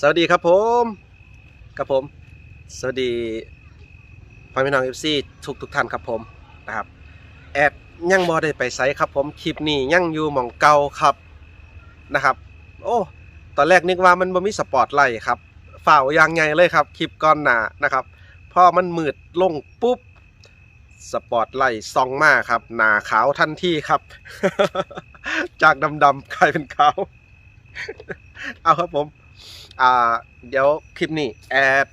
สวัสดีครับผมกับผม สวัสดีพ่อพี่น้องเอฟซีทุกทุกท่านครับผมนะครับแอดยังบอได้ไปไซครับผมคลิปนี้ยังอยู่หมองเก่าครับนะครับ โอ้ตอนแรกนึกว่ามันบ่มีสปอร์ตไลท์ครับฝ่าวยางไงเลยครับคลิปก่อนหนานะครับพอมันมืดลงปุ๊บสปอร์ตไลท์ส่องมาครับหนาขาวทันทีครับ จากดำๆกลายเป็นขาว เอาครับผม อ่าเดี๋ยวคลิปนี้แอด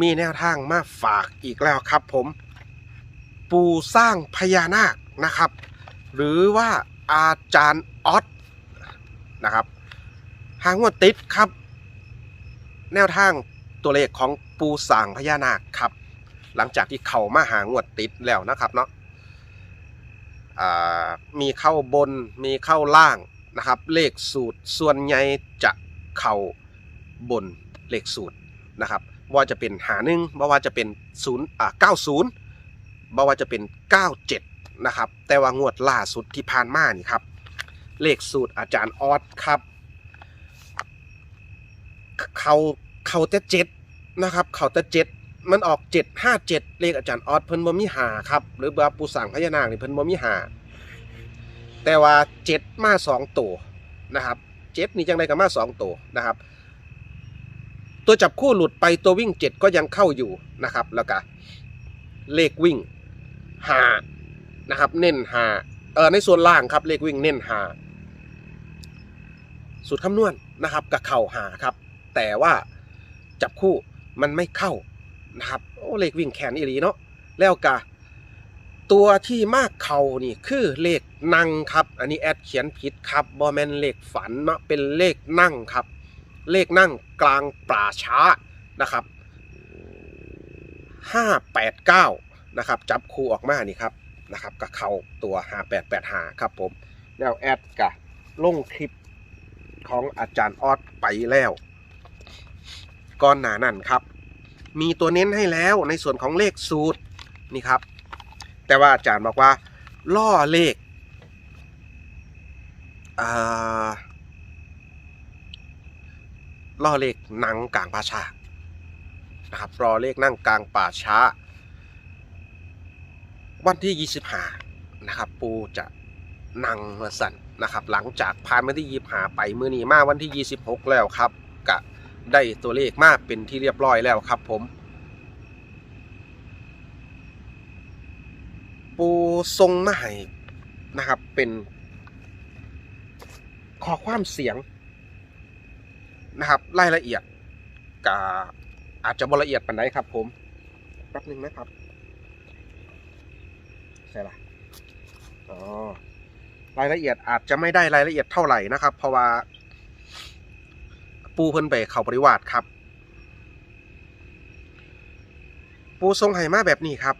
มีแนวทางมาฝากอีกแล้วครับผม ปูสร้างพญานาคนะครับ หรือว่าอาจารย์ออสนะครับหางวดติดครับ แนวทางตัวเลขของปูสร้างพญานาคครับ หลังจากที่เขามาหางวดติดแล้วนะครับเนาะมีเข้าบนมีเข้าล่าง นะครับ เลขสูตรส่วนใหญ่จะเข้าบนเลขสูตรนะครับว่าจะเป็นหาหนึ่งบ่ว่าจะเป็นศูนย์อ่าเก้าศูนย์บ่ว่าจะเป็นเก้าเจ็ดนะครับแต่ว่างวดล่าสุดที่ผ่านมานี่ครับ เลขสูตรอาจารย์ออสครับ เขาเขาแต่เจ็ดนะครับเขาแต่เจ็ดมันออกเจ็ดห้าเจ็ดเลขอาจารย์ออสเพิ่นบ่มีหาครับ หรือว่าปูสั่งพญานาคนี่เพิ่นบ่มีหา แต่ว่าเจ็ดมาสองตัวนะครับเจ็ดนี่จังไดก็มาสองตัวนะครับ ตัวจับคู่หลุดไปตัววิ่งเจ็ดก็ยังเข้าอยู่นะครับแล้วก็เลขวิ่งหานะครับ เน้นหาเออในส่วนล่างครับเลขวิ่งเน้นหาสูตรคำนวณนะครับกับเข่าหาครับ แต่ว่าจับคู่มันไม่เข้านะครับโอ้เลขวิ่งแขนอีหลีเนาะแล้วกะ ตัวที่มากเข่านี่คือเลขนั่งครับ อันนี้แอดเขียนผิดครับบอแมนเลขฝันเนาะเป็นเลขนั่งครับ เลขนั่งกลางป่าช้านะครับห้าแปดเก้านะครับ จับคู่ออกมานี่ครับนะครับกับเขาตัวห้าแปดแปดหาครับผมแล้วแอดกะลงคลิปของอาจารย์ออดไปแล้วก่อนหน้านั้นครับ มีตัวเน้นให้แล้วในส่วนของเลขสูตรนี่ครับ แต่ว่าอาจารย์บอกว่าล่อเลขล่อเลขนั่งกลางป่าช้านะครับรอเลขนั่งกลางป่าช้า วันที่ 25 นะครับ ปูจะนั่งมาสั่นนะครับ หลังจากผ่านวันที่25ไปมื้อนี้มาวันที่ 26 แล้วครับกะได้ตัวเลขมาเป็นที่เรียบร้อยแล้วครับผม ปู ทรงมาให้นะครับ เป็นข้อความเสียงนะครับรายละเอียดกาอาจจะบละเอียดปานใดครับ ผมแป๊บหนึงนะครับใช่ละอ๋อรายละเอียดอาจจะไม่ได้รายละเอียดเท่าไหร่นะครับ เพราะว่า ปูเพิ่นไปเขาปริวาสครับ ปูทรงไหมาแบบนี้ครับ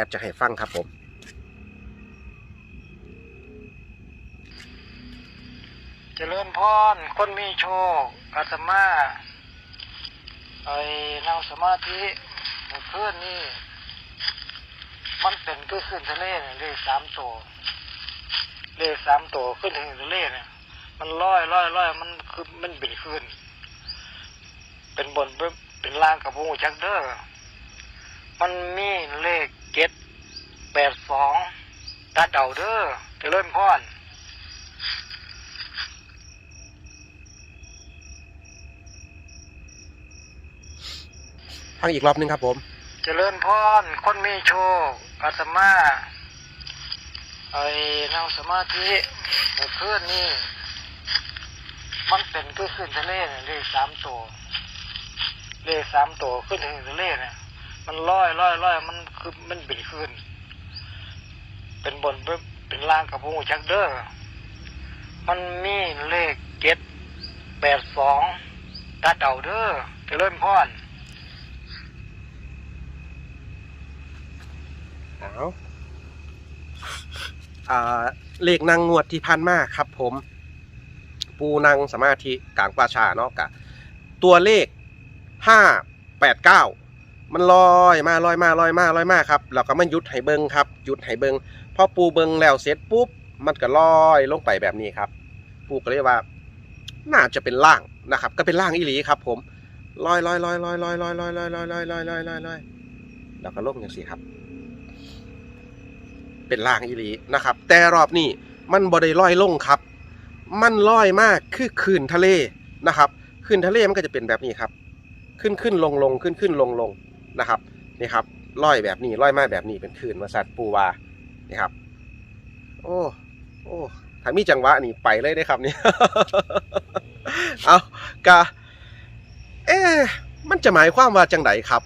อะแอดจะให้ฟังครับผมเจริญพรคนมีโชคอาตมาไอ้นั่งสมาธิเมื่อนนี่มันเป็นคือขึ้นทะเลเนี่ยเลขสามตัวเลขสามตัวขึ้นถึงทะเลเนี่ยมันลอยลอยลอยมันคือมันเป็นขึ้น เป็นบนเป็นล่างกับวงจักเดอร์มันมีเลข แปดสองตาเดาเด้อเจริญพรฟังอีกรอบหนึงครับผมเจริญพรคนมีโชคอาตมาไอ้นั่งสมาธิเมื่อคืนนี่มันเป็นคือขึ้นทะเลเนี่ยเลขสามตัวเลขสามตัวขึ้นถึงทะเลเนี่ยมันลอยลอยลอยมันคือมันเป็นขึ้น เป็นบนเป็นล่างกับวงจักเดอร์มันมีเลขเจ็ดแปดสองตัดเอาเด้อเจริญพรเอาอ่าเลขนางงวดที่พันมาครับผม ปูนางสมาธิกลางป่าชาเนาะกะ ตัวเลขห้าแปดเก้ามันลอยมาลอยมาลอยมาลอยมาครับเราก็มันยุดให้เบิงครับหยุดให้เบิง อปูเบิงแล้วเสร็จปุ๊บ มันก็ลอยลงไปแบบนี้ครับ ปูก็เรียกว่า น่าจะเป็นล่างนะครับ ก็เป็นล่างอีหลีครับ ผมลอยลอยลอยลอยลอยลอยลอยลอยลอยลอยลอยลอยลอยลอยแล้วก็ลงอย่างสีครับ เป็นล่างอีหลีนะครับ แต่รอบนี้มันบ่ได้ลอยลงครับ มันลอยมากคือคลื่นทะเลนะครับคลื่นทะเลมันก็จะเป็นแบบนี้ครับ ขึ้นขึ้นลงลงขึ้นขึ้นลงลงนะครับนี่ครับลอยแบบนี้ลอยมาแบบนี้เป็นคืนมาสัตว์ปูวา นี่ครับ โอ้โอ้ถ้ามีจังหวะนี่ไปเลยได้ครับเนี่ยเอากะเอ๊ะมันจะหมายความว่าจังไดครับ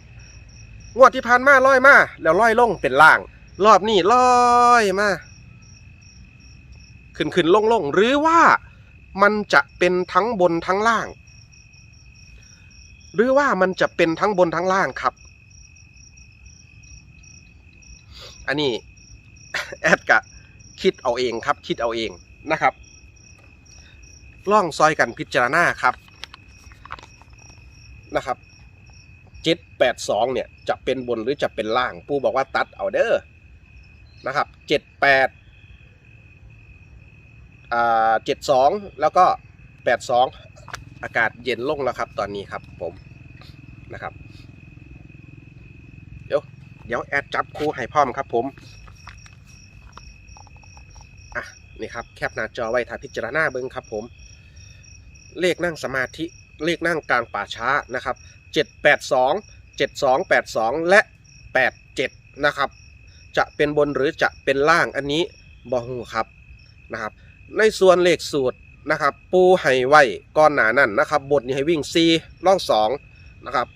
งวดที่ผ่านมาลอยมาแล้วลอยลงเป็นล่าง รอบนี้ลอยมาขึ้นขึ้นลงลงหรือว่ามันจะเป็นทั้งบนทั้งล่าง หรือว่ามันจะเป็นทั้งบนทั้งล่างครับ อันนี้ แอดกะคิดเอาเองครับ คิดเอาเองนะครับล่องซอยกันพิจารณาครับนะครับเจ็ดแปดสองเนี่ยจะเป็นบนหรือจะเป็นล่าง ปูบอกว่าตัดเอาเด้อนะครับเจ็ดแปดอ่าเจ็ดสองแล้วก็แปดสองอากาศเย็นลงแล้วครับ ตอนนี้ครับผมนะครับ เดี๋ยวเดี๋ยวแอดจับคู่ให้พร้อมครับผม นี่ครับแคปหน้าจอไว้ถ่าพิจารณาเบิ้งครับผม เลขนั่งสมาธิเลขนั่งกลางป่าช้านะครับ782 7282 และ 87 นะครับ จะเป็นบนหรือจะเป็นล่างอันนี้บอฮูครับนะครับ ในส่วนเลขสูตรนะครับ ปูให้ไว้ก้อนหนานั่นนะครับ บทนี้ให้วิ่ง4ล่อง2นะครับ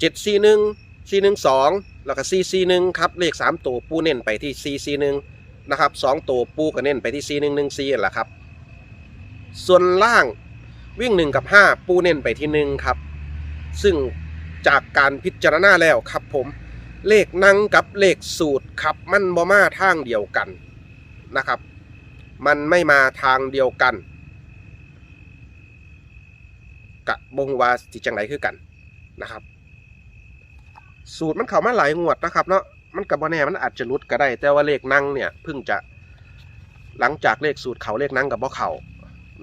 7 4 1 4 1 2 แล้วก็4 4 1 ครับ เลข 3 ตัวปูเน้นไปที่ 4 4 1 นะครับ2ตัวปูก็เน้นไปที่4 1 1 4แหละครับ ส่วนล่างวิ่ง1กับ5ปูเน้นไปที่1ครับ ซึ่งจากการพิจารณาแล้วครับผมเลขนั่งกับเลขสูตรครับมันบ่มาทางเดียวกันนะครับ มันไม่มาทางเดียวกันกะบงวาสิจังไรคือกันนะครับ สูตรมันเข้ามาหลายงวดนะครับเนาะ มันกับบ่แน่มันอาจจะลุดก็ได้ แต่ว่าเลขนั่งเนี่ยเพิ่งจะหลังจากเลขสูตรเขาเลขนั่งกับบ่เขา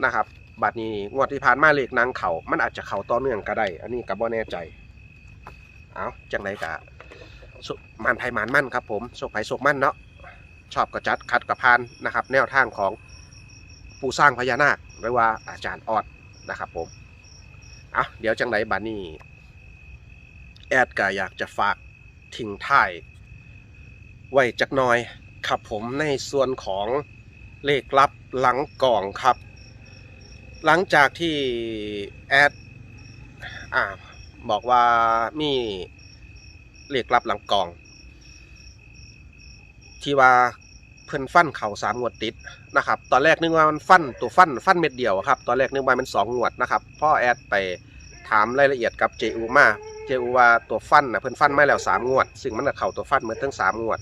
นะครับบัดนี้งวดที่ผ่านมาเลขนางเขามันอาจจะเขาต่อเนื่องก็ได้ อันนี้ก็บ่แน่ใจ เอาจังไรกะมันไทยมันมั่นครับผมโชคไผ่โชคมั่นเนาะ ชอบกระจัดขัดกระพานนะครับ แนวทางของผู้สร้างพญานาคหรือว่าอาจารย์ออดนะครับผม เอาเดี๋ยวจังไรบัดนี้ แอดก็อยากจะฝากทิ้งท้าย ไว้จักหน่อยครับผมในส่วนของเลขลับหลังกล่องครับ หลังจากที่แอดอ่าบอกว่ามีเลขลับหลังกล่อง ที่ว่าเพิ่นฟันเข่าสามงวดติดนะครับ ตอนแรกนึกว่ามันฟันตัวฟันฟันเม็ดเดียวครับ ตอนแรกนึกว่ามันสองงวดนะครับพ่อแอดไปถามรายละเอียดกับเจอูมา เจอูว่าตัวฟันนะเพิ่นฟันไมาแล้วสามงวด ซึ่งมันก็เข่าตัวฟันเหมือนทั้งสามงวด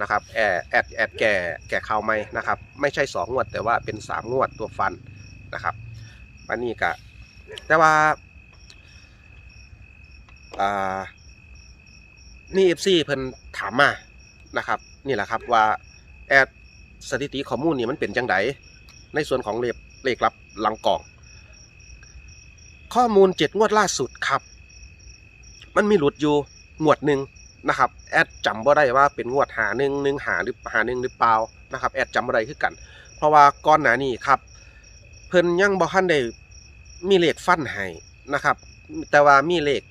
นะครับแอดแอดแอดแก่แก่เข่าไหมนะครับไม่ใช่สองงวด แต่ว่าเป็นสามงวดตัวฟันนะครับอันนี้ก็แต่ว่าอ่านี่เอฟซีเพิ่นถามมานะครับนี่แหละครับว่าแอดสถิติข้อมูลนี่มันเป็นจังไดในส่วนของเลขเลขลับหลังกล่อง ข้อมูลเจ็ดงวดล่าสุดครับ มันมีหลุดอยู่งวดหนึ่งนะครับแอดจำบ่ได้ว่าเป็นงวดหาหนึ่งหนึ่งหาหรือหาหนึ่งหรือเปล่านะครับแอดจำบ่ได้คือกัน เพราะว่าก่อนหนานี้ครับเพิ่นยังบ่ทันได้มีเลขฟันให้นะครับ แต่ว่ามีเลข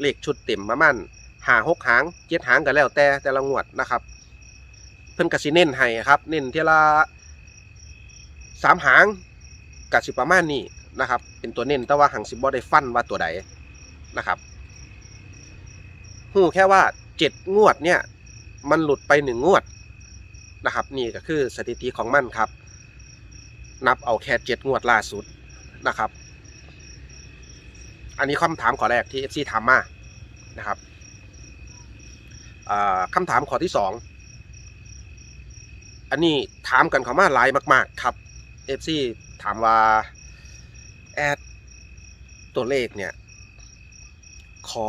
เลขชุดเต็มประมาณหาหกหางเจ็ดหางก็แล้วแต่แต่ละงวดนะครับ เพิ่นก็สิเน้นให้ครับ เน้นเทละสามหางกสิประมาณนี้นะครับ เป็นตัวเน้นแต่ว่าหางสิบ่ได้ฟันว่าตัวใดนะครับ หูแค่ว่าเจ็ดงวดเนี่ย มันหลุดไปหนึ่งงวดนะครับ นี่ก็คือสถิติของมันครับ นับเอาแค่เจ็ดงวดล่าสุดนะครับ อันนี้คำถามข้อแรกที่ FC ถามมานะครับคำถามข้อที่สองอันนี้ถามกันเขามาหลายมาก ๆ ครับ FC ถามว่าแอดตัวเลขเนี่ย ขอ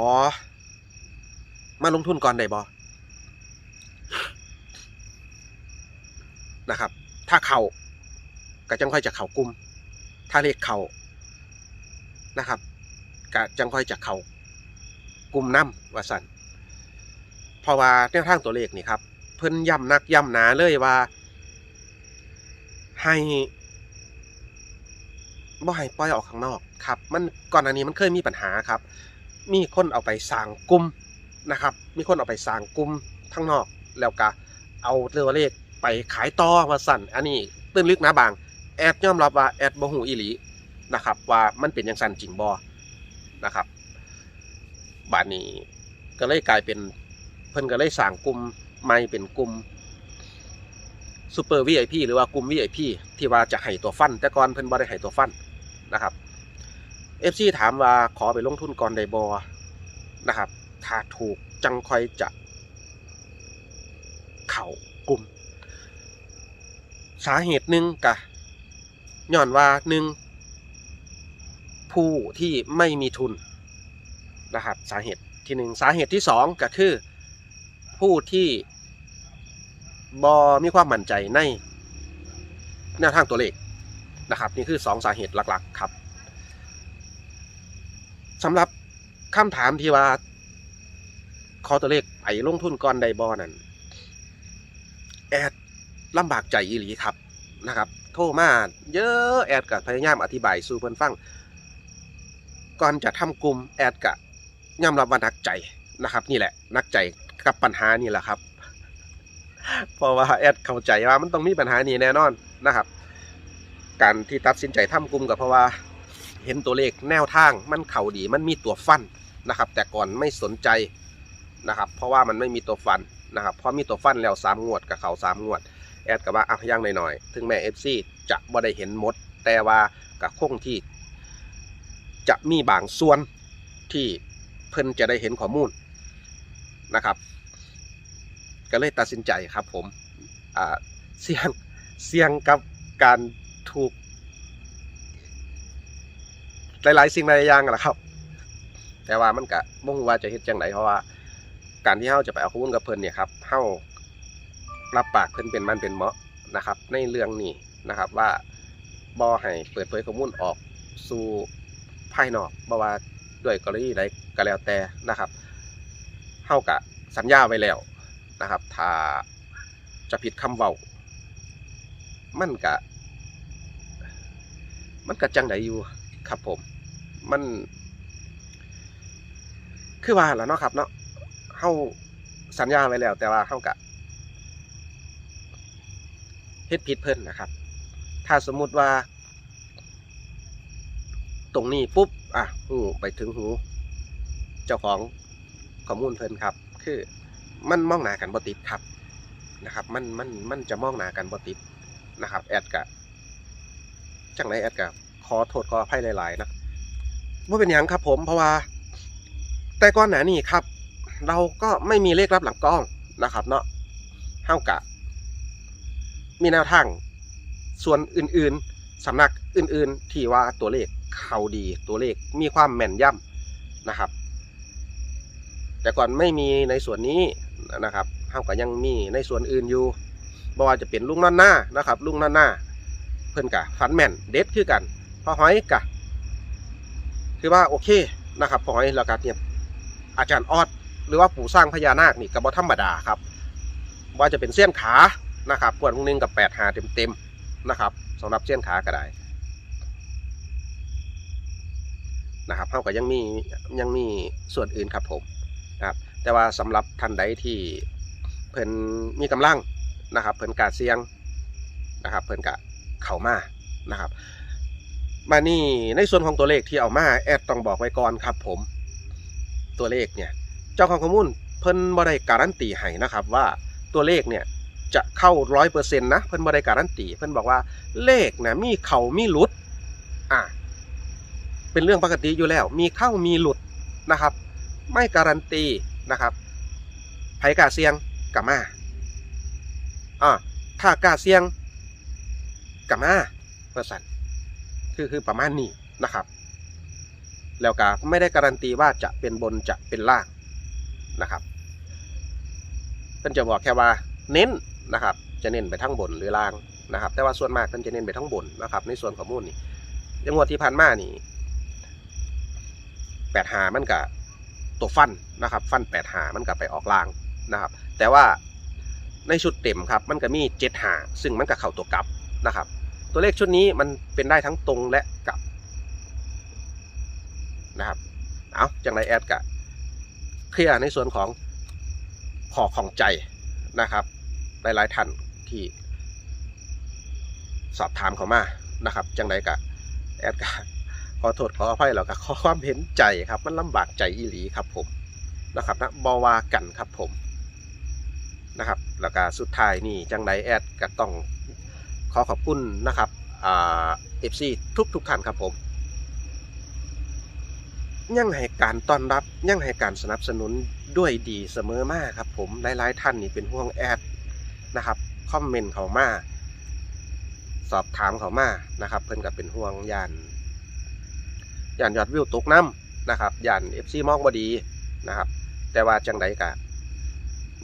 มาลงทุนก่อนได้บ่นะครับ ถ้าเขาก็จังค่อยจะเข่ากลุ่มถ้าเลขเขานะครับก็จังค่อยจะเข่ากลุ่มน้ำว่าสันเพราะว่าแนวทางตัวเลขนี่ครับ เพิ่นย้ำนักย้ำหนาเลยว่า ให้บ่ให้ปล่อยออกข้างนอกครับ มันก่อนอันนี้มันเคยมีปัญหาครับ มีคนเอาไปสร้างกลุ่ม นะครับ มีคนเอาไปสร้างกลุ่มข้งนอก แล้วก็เอาตัวเลขไปขายต่อว่าสั่น อันนี้ตื้นลึกนะบาง แอดยอมรับว่าแอดบ่หูอีหลีนะครับ ว่ามันเป็นอย่างสั่นจริงบ่นะครับบาดนี้ก็เลยกลายเป็นเพิ่นก็เลยสร้างกลุ่มใหม่เป็นกลุ่มซูเปอร์ VIP หรือว่ากลุ่ม VIP ที่ว่าจะให้ตัวฟัน แต่ก่อนเพิ่นบ่ได้ให้ตัวฟันนะครับ FC ถามว่าขอไปลงทุนก่อนได้บ่นะครับ ถ้าถูกจังคอยจะ เข่ากลุ่ม สาเหตุหนึ่งกะย้อนว่าหนึ่งผู้ที่ไม่มีทุนนะครับสาเหตุที่หนึ่งสาเหตุที่สองก็คือ ผู้ที่บอมีความมั่นใจในแนวทางตัวเลขนะครับ นี่คือสองสาเหตุหลักๆครับสำหรับคำถามที่ว่า ขอตัวเลขไปลงทุนก่อนไดบอนั่นแอดลำบากใจอีหลีครับนะครับ โทรมาเยอะแอดกับพยายามอธิบายสู่เพิ่อนฟังก่อนจะทำกลุ่มแอดกะยอมรับว่านักใจนะครับ นี่แหละนักใจกับปัญหานี่แหละครับเพราะว่าแอดเข้าใจว่ามันต้องมีปัญหานี้แน่นอนนะครับ การที่ตัดสินใจทำกลุ่มก็เพราะว่าเห็นตัวเลขแนวทางมันเข่าดีมันมีตัวฟันนะครับ แต่ก่อนไม่สนใจ นะครับเพราะว่ามันไม่มีตัวฟันนะครับพอมีตัวฟันแล้วสามงวดกับเขาสามงวด แอดกับว่าอะย่างหน่อยๆถึงแม้เอฟซีจะบ่ได้เห็นหมด แต่ว่ากับคงที่ จะมีบางส่วนที่เพิ่นจะได้เห็นข้อมูลนะครับ ก็เลยตัดสินใจครับผมเสี่ยงเสี่ยงกับการถูก หลายๆสิ่งหลายอย่างแหละครับ แต่ว่ามันก็บ่งว่าจะเฮ็ดจังไดเพราะว่า การที่เฮาจะไปเอาข้อมูลกับเพิ่นเนี่ยครับเฮารับปากเพิ่นเป็นมันเป็นเหมาะนะครับ ในเรื่องนี้นะครับว่าบ่ให้เปิดเผยข้อมูลออกสู่ภายนอกบ่ว่าด้วยกรณีใดก็แล้วแต่นะครับเฮากะสัญญาไว้แล้วนะครับ ถ้าจะผิดคำเว้ามันกะ มันกะจังไดอยู่ครับผม มัน คือว่าแล้วเนาะครับเนาะ เฮาสัญญาไว้แล้ว แต่ว่าเฮากะเฮ็ดผิดเพิ่นนะครับ ถ้าสมมุติว่า ตรงนี้ปุ๊บ อะหูไปถึงหู เจ้าของข้อมูลเพิ่นครับ คือมันมองหนากันบ่ติดครับนะครับ มันมันมันจะมองหนากันบ่ติดนะครับ แอดกะจังไรแอดกะขอโทษขออภัยหลาย ๆ นะว่าเป็นหยังครับผมเพราะว่า แต่ก่อนหน้านี้ครับ เราก็ไม่มีเลขรับหลังกล้องนะครับ เนาะเท่ากับมีแนวทางส่วนอื่นๆสำนักอื่นๆที่ว่าตัวเลขเขาดีตัวเลขมีความแม่นยำนะครับ แต่ก่อนไม่มีในส่วนนี้นะครับเท่ากับยังมีในส่วนอื่นอยู่บ่ว่าจะเป็นลุงนั่นหน้านะครับ ลุงนั่นหน้าเพิ่อนกะฟันแม่นเด็ดคือกันพอหอยกะคือว่าโอเคนะครับพอหอยแล้วก็เนี่ยอาจารย์ออด หรือว่าปู่สร้างพญานาคนี่ก็บ่ธรรมดาครับ ว่าจะเป็นเส้ยนขานะครับกวดวงหนึงกับแปดหาเต็มๆนะครับสำหรับเส้ยนขาก็ได้นะครับเท่ากับยังมียังมีส่วนอื่นครับผมนะครับแต่ว่าสำหรับท่านใดที่เพิ่นมีกำลังนะครับ เพิ่นกาเสียงนะครับ เพิ่นกะเข้ามานะครับ มานี่ในส่วนของตัวเลขที่เอามาแอดต้องบอกไว้ก่อนครับผมตัวเลขเนี่ย เจ้าของข้อมูลเพิ่นบ่ได้การันตีให้นะครับว่าตัวเลขเนี่ยจะเข้าร้อยเปอร์เซ็นต์นะเพิ่นบ่ได้การันตี เพิ่นบอกว่าเลขนะมีเข้ามีหลุดอะเป็นเรื่องปกติอยู่แล้ว มีเข้ามีหลุดนะครับ ไม่การันตีนะครับไผกาเสี่ยงกับมาอ่าถ้ากาเสี่ยงกับมาเพื่อสันคือคือประมาณนี้นะครับ แล้วก็ไม่ได้การันตีว่าจะเป็นบนจะเป็นล่าง นะครับเพิ่นจะบอกแค่ว่าเน้นนะครับ จะเน้นไปทั้งบนหรือล่างนะครับ แต่ว่าส่วนมากเพิ่นจะเน้นไปทั้งบนนะครับ ในส่วนขอมูลนี่ยังงวดที่ผ่านมานี่แปดหามันกับตัวฟันนะครับ ฟันแปดหามันกับไปออกล่างนะครับ แต่ว่าในชุดเต็มครับ มันก็มีเจ็ดหาซึ่งมันกับเข่าตัวกลับนะครับ ตัวเลขชุดนี้มันเป็นได้ทั้งตรงและกลับนะครับ เอาจังไรแอดกะ เคลียร์ในส่วนของขอของใจนะครับ หลายๆท่านที่ สอบถามเขามานะครับ จังไรกะแอดกะขอโทษขออภัยแล้วก็ขอความเห็นใจครับ มันลำบากใจอีหลีครับผมนะครับนะบอวากันครับผมนะครับแล้วก็สุดท้ายนี่จังไรแอดก็ต้องขอขอบคุณนะครับเอฟซีทุกทุกๆท่านครับผม ยังให้การต้อนรับยังให้การสนับสนุนด้วยดีเสมอมากครับผมหลายๆท่านนี่เป็นห่วงแอดนะครับคอมเมนต์เขามาสอบถามเขามานะครับ เพิ่นก็เป็นห่วงยานยานยอดวิวตกน้ำนะครับยานเอฟซีมองบดีนะครับ แต่ว่าจังใดกะ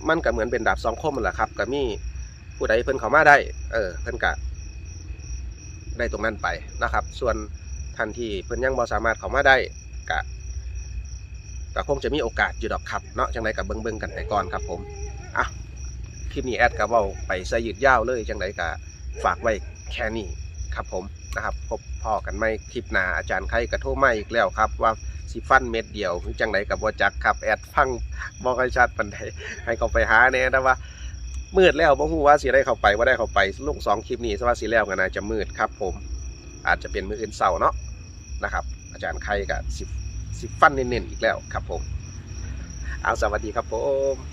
มันก็เหมือนเป็นดาบสองคมแหละครับก็มีผู้ใดเพิ่นเขามาได้ เออ เพิ่นกะได้ตรงนั้นไปนะครับ ส่วนท่านที่เพิ่นยังบ่สามารถเขามาได้ กะก็คงจะมีโอกาสอยู่ดอกครับเนาะจังไดกับเบิ่งๆกันไปก่อนครับผมอะคลิปนี้แอดก็เว้าไปซะยืดยาวเลยจังไดก็ฝากไว้แค่นี้ครับผมนะครับพบพ่อกันไม่คลิปหน้าอาจารย์ไข่กระโทรมาอีกแล้วครับ ว่าสิฟันเม็ดเดียวหรือจังไดกับบ่จักครับแอดฟังบ่ค่อยชัดปานใดให้เขาไปหาแน่แต่ว่ามืดแล้วบ่ฮู้ว่าสิได้เข้าไปว่าได้เข้าไปลงสองคลิปนี้สว่าสิแล้วก็น่าจะมืดครับ ผม อาจจะเป็นมืออื่นเสาร์เนาะนะครับ อาจารย์ไข่กับสิสิฟันเน้นๆอีกแล้วครับผม เอาสวัสดีครับผม